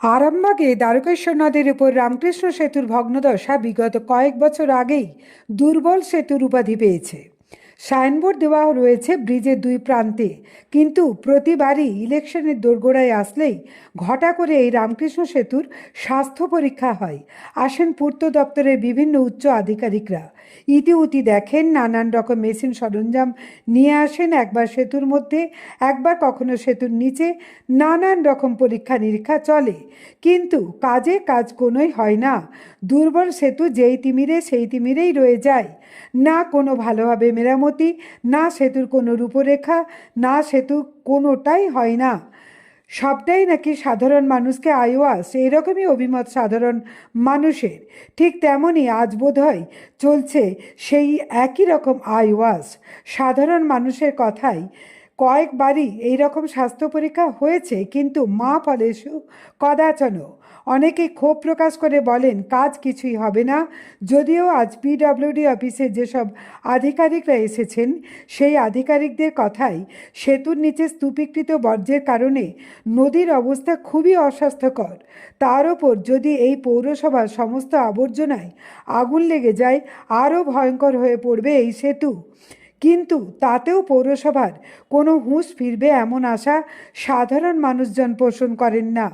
আরামবাগে দ্বারকেশ্বর নদের উপর রামকৃষ্ণ সেতুর ভগ্নদশা বিগত কয়েক বছর আগেই দুর্বল সেতুর উপাধি পেয়েছে। সাইনবোর্ড দেওয়া রয়েছে ব্রিজের দুই প্রান্তে, কিন্তু প্রতিবারই ইলেকশনের দোরগোড়ায় আসলেই ঘটা করে এই রামকৃষ্ণ সেতুর স্বাস্থ্য পরীক্ষা হয়। আসেন পূর্ত দপ্তরের বিভিন্ন উচ্চ আধিকারিকরা। ইতিউতি দেখেন, নানান রকম মেশিন সরঞ্জাম নিয়ে আসেন, একবার সেতুর মধ্যে, একবার কখনো সেতুর নিচে, নানান রকম পরীক্ষা নিরীক্ষা চলে। কিন্তু কাজে কাজ কোনোই হয় না। দুর্বল সেতু যেই তিমিরে সেই তিমিরেই রয়ে যায়। না কোনো ভালোভাবে মেরামতি, না সেতুর কোনো রূপরেখা, না সেতু কোনোটাই হয় না। সবটাই নাকি সাধারণ মানুষকে আইওয়াস এরকমই অভিমত সাধারণ মানুষের। ঠিক তেমনই আজ বোধহয় চলছে সেই একই রকম আইওয়াস সাধারণ মানুষের কথাই কয়েকবারই এইরকম স্বাস্থ্য পরীক্ষা হয়েছে, কিন্তু মা ফলেশু কদাচন অনেকেই ক্ষোভ প্রকাশ করে বলেন, কাজ কিছুই হবে না। যদিও আজ পিডব্লিউডি অফিসে যেসব আধিকারিকরা এসেছেন, সেই আধিকারিকদের কথাই সেতুর নিচে স্তূপীকৃত বর্জ্যের কারণে নদীর অবস্থা খুবই অস্বাস্থ্যকর। তার ওপর যদি এই পৌরসভার সমস্ত আবর্জনায় আগুন লেগে যায়, আরও ভয়ঙ্কর হয়ে পড়বে এই সেতু। কিন্তু তাতেও পৌরসভার কোনো হুঁশ ফিরবে এমন আশা সাধারণ মানুষজন পোষণ করেন না।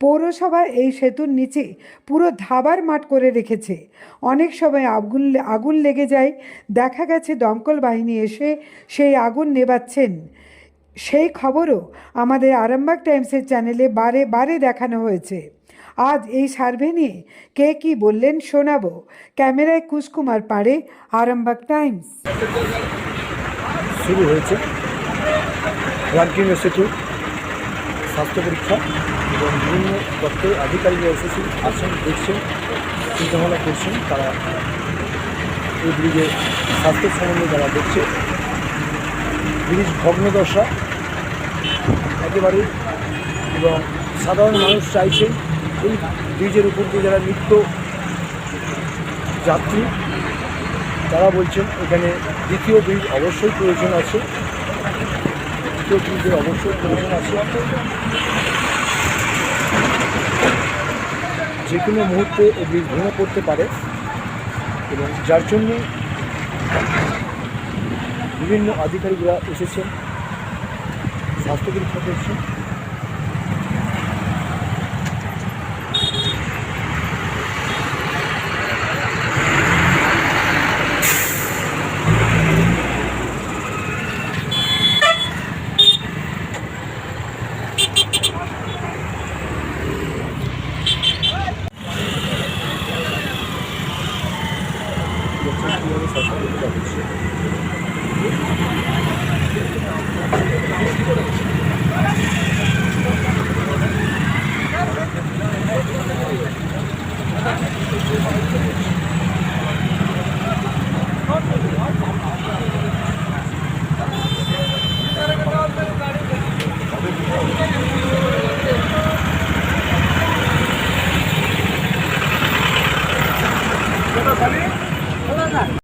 পৌরসভা এই সেতুর নিচে পুরো ধাবার মাঠ করে রেখেছে। অনেক সময় আগুন আগুন লেগে যায়। দেখা গেছে দমকল বাহিনী এসে সেই আগুন নেবাচ্ছেন সেই খবরও আমাদের আরামবাগ টাইমসের চ্যানেলে বারে বারে দেখানো হয়েছে। আজ এই সার্ভে নিয়ে কে কি বললেন শোনাবো। ক্যামেরায় কুশকুমার পাড়ে, আরামবাগ টাইমস। শুরু হয়েছে। রামকৃষ্ণ সেতু। স্বাস্থ্য পরীক্ষা এবং বিভিন্ন দপ্তরের আধিকারিকরা এসেছেন আসেন, দেখছেন, চিন্তাভাবনা করছেন, তারা এই ব্রিজের স্বাস্থ্য সম্বন্ধে যারা দেখছে, ব্রিজ ভগ্নদশা একেবারেই এবং সাধারণ মানুষ চাইছেন এই ব্রিজের উপর দিয়ে যারা নিত্য যাত্রী, তারা বলছেন এখানে দ্বিতীয় ব্রিজ অবশ্যই প্রয়োজন আছে। অবশ্যই প্রয়োজন আছে যে কোনো মুহূর্তে ব্রিজ ভেঙে পড়তে পারে এবং যার জন্য বিভিন্ন আধিকারিকরা এসেছেন স্বাস্থ্য পরীক্ষা はい。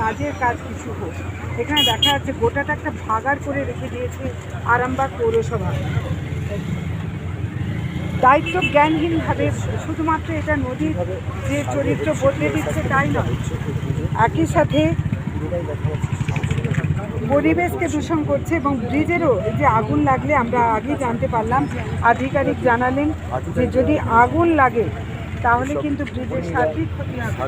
কাজের কাজ কিছু হোক। এখানে দেখা যাচ্ছে গোটাটা একটা ভাগার করে রেখে দিয়েছে আরামবাগ পৌরসভা। দায়িত্ব জ্ঞানহীনভাবে শুধুমাত্র এটা নদীর যে চরিত্র বদলে দিচ্ছে তাই নয়, একই সাথে পরিবেশকে দূষণ করছে এবং ব্রিজেরও যে আগুন লাগলে আমরা আগেই জানতে পারলাম, আধিকারিক জানালেন যে যদি আগুন লাগে, তাহলে কিন্তু ব্রিজের সার্বিক ক্ষতি হবে।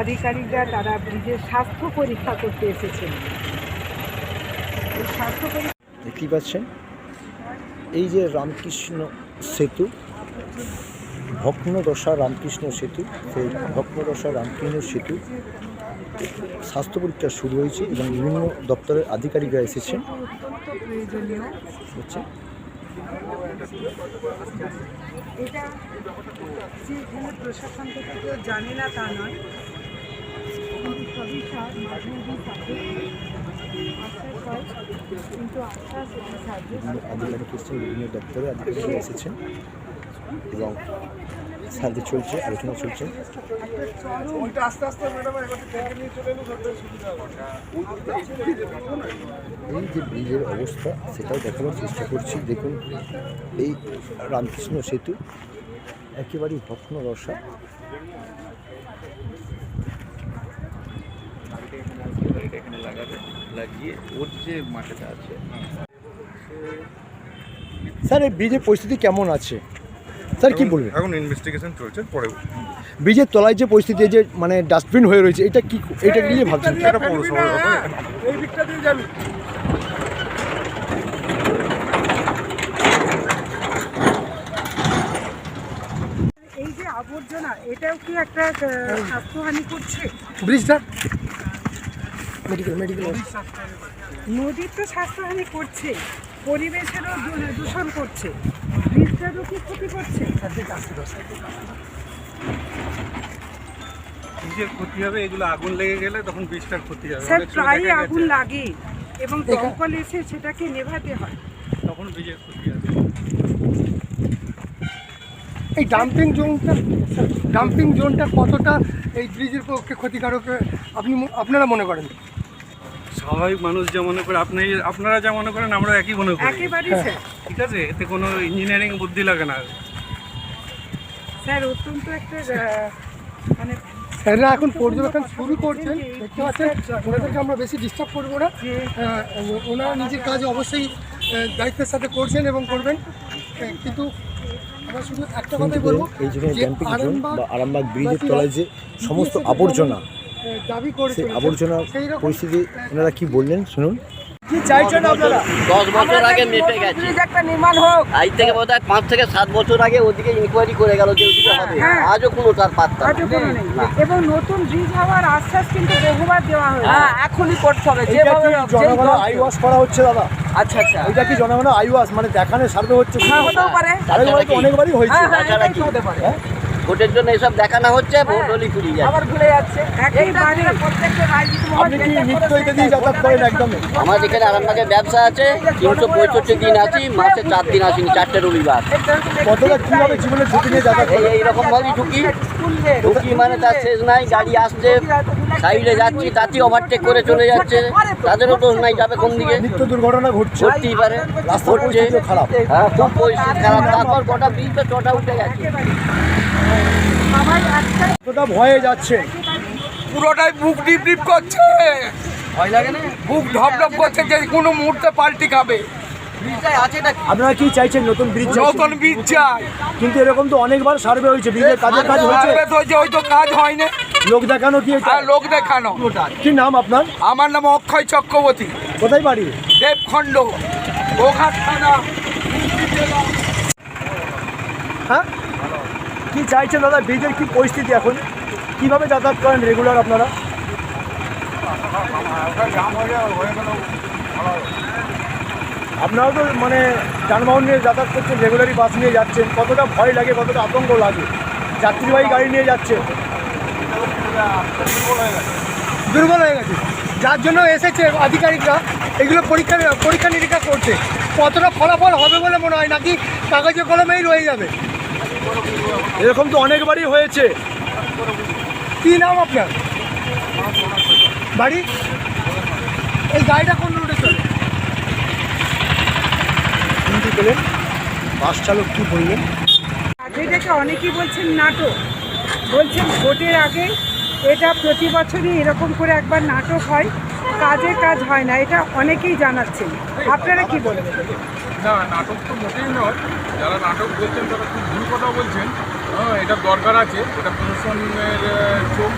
আধিকারিকরা তারা ব্রিজের স্বাস্থ্য পরীক্ষা করতে এসেছেন। দেখতেই পাচ্ছেন? এই যে রামকৃষ্ণ সেতু, ভগ্নদশা রামকৃষ্ণ সেতু, সেই ভগ্নদশা রামকৃষ্ণ সেতু স্বাস্থ্য পরীক্ষা শুরু হয়েছে এবং বিভিন্ন দপ্তরের আধিকারিকরা এসেছেন। না তা নয়। আশ্বাস হয় কিন্তু আশ্বাস আধিকারিক এসেছেন বিভিন্ন দপ্তরের আধিকারিকরা এসেছেন এবং সার্ভে চলছে আলোচনা চলছে এই যে ব্রিজের অবস্থা সেটাও দেখাবার চেষ্টা করছি দেখুন এই রামকৃষ্ণ সেতু একেবারেই ভগ্ন রসা লাগাবে। লাগিয়ে ওর যে মাঠেটা আছে। স্যার এই ব্রিজের পরিস্থিতি কেমন আছে? স্যার কি বলবেন? এখন ইনভেস্টিগেশন চলছে পরে ব্রিজের তলায় যে পরিস্থিতি যে মানে ডাস্টবিন হয়ে রয়েছে এটা কি এটা নিয়ে ভাবছেন? এটা পৌরসভার ব্যাপার এই যে আবর্জনা এটাও কি একটা স্বাস্থ্যহানি করছে? ব্রিজটা মেডিকেল মেডিকেল নদীর তো স্বাস্থ্যহানি করছে পরিবেশেরও দূষণ করছে বীজটারও কি ক্ষতি করছে? নিজের ক্ষতি হবে এগুলো আগুন লেগে গেলে তখন বীজটার ক্ষতি হবে। স্যার দেখা আগুন লাগে এবং দমকল এসে সেটাকে নেভাতে হয়। তখন বীজের ক্ষতি আছে এই ডাম্পিং জোনটা ডাম্পিং জোনটা কতটা এই ব্রিজের পক্ষে ক্ষতিকারক? আপনি আপনারা মনে করেন? স্বাভাবিক মানুষ যা মনে করে আপনি আপনারা যা মনে করেন আমরা একই মনে করি। একেবারেই স্যার। ঠিক আছে? এতে কোনো ইঞ্জিনিয়ারিং বুদ্ধি লাগে না স্যার অত্যন্ত একটা মানে স্যাররা এখন পর্যবেক্ষণ শুরু করছেন। দেখতে পাচ্ছেন ওনাদেরকে আমরা বেশি ডিস্টার্ব করব না। ওনারা নিজের কাজ অবশ্যই দায়িত্বের সাথে করছেন এবং করবেন। কিন্তু আমরা শুধু একটা কথাই বলব এই যে যে ক্যাম্পিং জোন আরামবাগ বা আরামবাগ ব্রিজের তলায় যে সমস্ত আবর্জনা দাবি করে সেই আবর্জনা পরিস্থিতি ওনারা কি বললেন? শুনুন। দশ বছর আগে মেপে গেছে। একটা নির্মাণ হোক। আজ থেকে বোধ হয় পাঁচ থেকে সাত বছর আগে ওদিকে ইনকোয়ারি করে গেল যে ওদিকে হবে। হ্যাঁ। আজও কোনো তার পাত্তা এবং নতুন ব্রিজ হওয়ার আশ্বাস কিন্তু বহুবার দেওয়া হয়েছে। হ্যাঁ। এখনই করতে হবে। এটা কি আই ওয়াশ করা হচ্ছে দাদা? আচ্ছা আচ্ছা। এটা কি জনগণের আই ওয়াশ মানে দেখানো সার্ভে হচ্ছে হ্যাঁ হতেও পারে। অনেকবারই হয়েছে। হ্যাঁ হ্যাঁ হতে পারে। হ্যাঁ? ভোটের জন্য এসব দেখানো হচ্ছে ভোট হলি ফুরিয়ে যাচ্ছে। আমার এখানে আরামবাগে ব্যবসা আছে তিনশো পঁয়ষট্টি দিন আছি মাসে চার দিন আসিনি চারটে রবিবার। এইরকম ভাবেই ঢুকি। ঢুকি মানে তার শেষ নাই গাড়ি আসছে সাইডে যাচ্ছি তাতেই ওভারটেক করে চলে যাচ্ছে। তাদেরও দোষ নাই যাবে কোন দিকে? নিত্য দুর্ঘটনা ঘটছে। ঘটতেই পারে ঘটছে। খারাপ। হ্যাঁ খুব পরিস্থিতি খারাপ। তারপর গোটা ব্রিজ তো চটা উঠে গেছে। কতটা ভয়ে যাচ্ছে। পুরোটাই বুক ডিপ ডিপ করছে। ভয় লাগে না? বুক ঢপ ঢপ করছে যে কোনো মুহূর্তে পাল্টি খাবে। আপনারা কি চাইছেন নতুন ব্রিজ নতুন বীজ চাই। কিন্তু এরকম তো অনেকবার সার্ভে হয়েছে ব্রিজের কাজের কাজ হয়েছে। তো হয়েছে ওই তো কাজ হয়নি। লোক দেখানো কি এটা? আর লোক দেখানো। কি নাম আপনার? আমার নাম অক্ষয় চক্রবর্তী। কোথায় বাড়ি? দেবখণ্ড গোঘাট থানা। হ্যাঁ? কি চাইছেন দাদা? ব্রিজের কি পরিস্থিতি এখন? কীভাবে যাতায়াত করেন রেগুলার আপনারা? আপনারাও তো মানে যানবাহন নিয়ে যাতায়াত করছেন রেগুলারই বাস নিয়ে যাচ্ছেন। কতটা ভয় লাগে কতটা আতঙ্ক লাগে? যাত্রীবাহী গাড়ি নিয়ে যাচ্ছেন। দুর্বল হয়ে গেছে। যার জন্য এসেছে আধিকারিকরা এগুলো পরীক্ষা পরীক্ষা নিরীক্ষা করছে কতটা ফলাফল হবে বলে মনে হয় নাকি কাগজে কলমেই রয়ে যাবে? এরকম তো অনেকবারই হয়েছে। কি নাম আপনার? বাড়ি? এই গাড়িটা কোন রুটে চলে? পেলেন বাস চালক কি বললেন? এটাকে অনেকেই বলছেন নাটক। বলছেন ভোটের আগে এটা প্রতি বছরই এরকম করে একবার নাটক হয়। কাজে কাজ হয় না এটা অনেকেই জানাচ্ছেন। আপনারা কি বলবেন না নাটক তো মোটেই নয়। যারা নাটক বলছেন তারা খুব ভুল কথা বলছেন। হ্যাঁ এটা দরকার আছে। এটা প্রশাসনের চোখ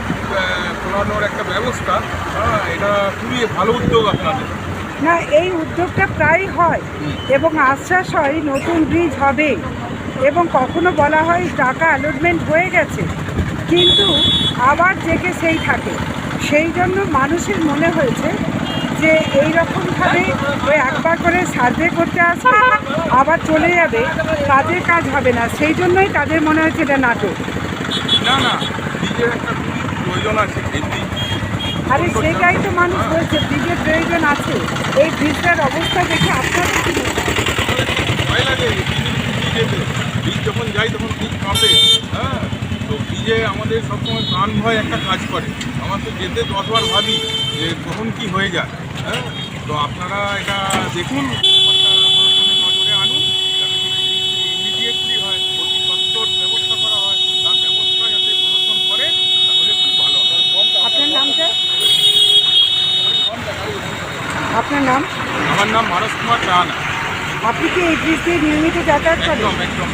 খোলানোর একটা ব্যবস্থা। হ্যাঁ এটা খুবই ভালো উদ্যোগ আপনাদের। না এই উদ্যোগটা প্রায় হয় এবং আশ্বাস হয় নতুন ব্রিজ হবে। এবং কখনো বলা হয় টাকা অ্যালটমেন্ট হয়ে গেছে। কিন্তু আবার জেগে সেই থাকে। সেই জন্য মানুষের মনে হয়েছে যে এই রকমভাবে ওই একবার করে সার্ভে করতে আসবে আবার চলে যাবে কাজের কাজ হবে না। সেই জন্যই তাদের মনে হয়েছে এটা নাটক। না না ব্রিজের একটা প্রয়োজন আছে আরে সেটাই তো মানুষ বলছে ব্রিজের প্রয়োজন আছে। এই ব্রিজটার অবস্থা দেখে আপনাদের কি ভয় লাগে যখন যাই তখন খুব কাঁপে হ্যাঁ। তো ব্রিজে আমাদের সবসময় প্রাণ ভয় একটা কাজ করে। আমার তো যেতে দশবার ভাবি যে কখন কি হয়ে যায় হ্যাঁ? তো আপনারা এটা দেখুন নজরে আনুন ইমিডিয়েটলি হয় অতি সত্তর ব্যবস্থা করা হয় তার ব্যবস্থা যাতে প্রশাসন করে তাহলে খুব ভালো হয় আপনার নামটা? আপনার নাম? আমার নাম মানস কুমার রানা। আপনি কি এই ব্রিজ দিয়ে নিয়মিত যাতায়াত করেন? একদম একদম